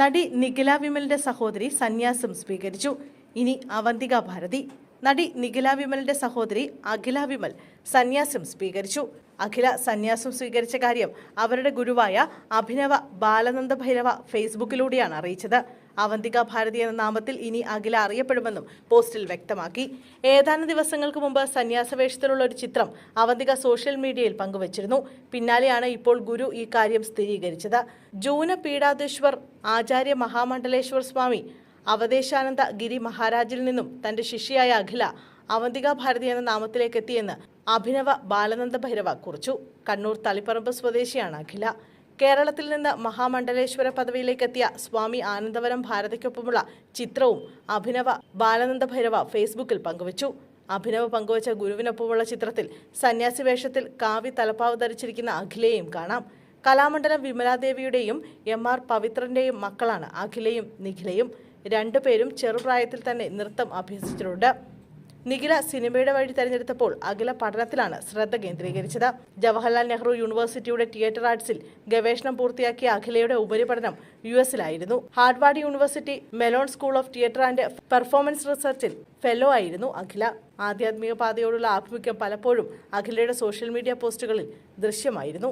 നടി നിഖില വിമലിന്റെ സഹോദരി സന്യാസം സ്വീകരിച്ചു. ഇനി അവന്തിക ഭാരതി. നടി നിഖില വിമലിന്റെ സഹോദരി അഖില വിമൽ സന്യാസം സ്വീകരിച്ചു. അഖില സന്യാസം സ്വീകരിച്ച കാര്യം അവരുടെ ഗുരുവായ അഭിനവ ബാലനന്ദ ഭൈരവ ഫേസ്ബുക്കിലൂടെയാണ് അറിയിച്ചത്. അവന്തിക ഭാരതി എന്ന നാമത്തിൽ ഇനി അഖില അറിയപ്പെടുമെന്നും പോസ്റ്റിൽ വ്യക്തമാക്കി. ഏതാനും ദിവസങ്ങൾക്ക് മുമ്പ് സന്യാസവേഷത്തിലുള്ള ഒരു ചിത്രം അവന്തിക സോഷ്യൽ മീഡിയയിൽ പങ്കുവച്ചിരുന്നു. പിന്നാലെയാണ് ഇപ്പോൾ ഗുരു ഈ കാര്യം സ്ഥിരീകരിച്ചത്. ജൂന പീഡാദേശ്വർ ആചാര്യ മഹാമണ്ഡലേശ്വർ സ്വാമി അവദേശാനന്ദ ഗിരി മഹാരാജിൽ നിന്നും തന്റെ ശിഷ്യയായ അഖില അവന്തിക ഭാരതി എന്ന നാമത്തിലേക്ക് എത്തിയെന്ന് അഭിനവ ബാലനന്ദ ഭൈരവ കുറിച്ചു. കണ്ണൂർ തളിപ്പറമ്പ് സ്വദേശിയാണ് അഖില. കേരളത്തിൽ നിന്ന് മഹാമണ്ഡലേശ്വര പദവിയിലേക്ക് എത്തിയ സ്വാമി ആനന്ദവരം ഭാരതിക്കൊപ്പമുള്ള ചിത്രവും അഭിനവ ബാലനന്ദ ഭൈരവ ഫേസ്ബുക്കിൽ പങ്കുവച്ചു. അഭിനവ പങ്കുവച്ച ഗുരുവിനൊപ്പമുള്ള ചിത്രത്തിൽ സന്യാസി വേഷത്തിൽ കാവി തലപ്പാവ് ധരിച്ചിരിക്കുന്ന അഖിലയെയും കാണാം. കലാമണ്ഡലം വിമലാദേവിയുടെയും എം ആർ പവിത്രന്റെയും മക്കളാണ് അഖിലയും നിഖിലയും. രണ്ടുപേരും ചെറുപ്രായത്തിൽ തന്നെ നൃത്തം അഭ്യസിച്ചിട്ടുണ്ട്. നിഖില സിനിമയുടെ വഴി തെരഞ്ഞെടുത്തപ്പോൾ അഖില പഠനത്തിലാണ് ശ്രദ്ധ കേന്ദ്രീകരിച്ചത്. ജവഹർലാൽ നെഹ്റു യൂണിവേഴ്സിറ്റിയുടെ തിയേറ്റർ ആർട്സിൽ ഗവേഷണം പൂർത്തിയാക്കിയ അഖിലയുടെ ഉപരിപഠനം U എസിലായിരുന്നു Harvard University Mellon school of theatre and performance റിസർച്ചിൽ fellow ആയിരുന്നു അഖില. ആധ്യാത്മിക പാതയോടുള്ള ആഭിമുഖ്യം പലപ്പോഴും അഖിലയുടെ സോഷ്യൽ മീഡിയ പോസ്റ്റുകളിൽ ദൃശ്യമായിരുന്നു.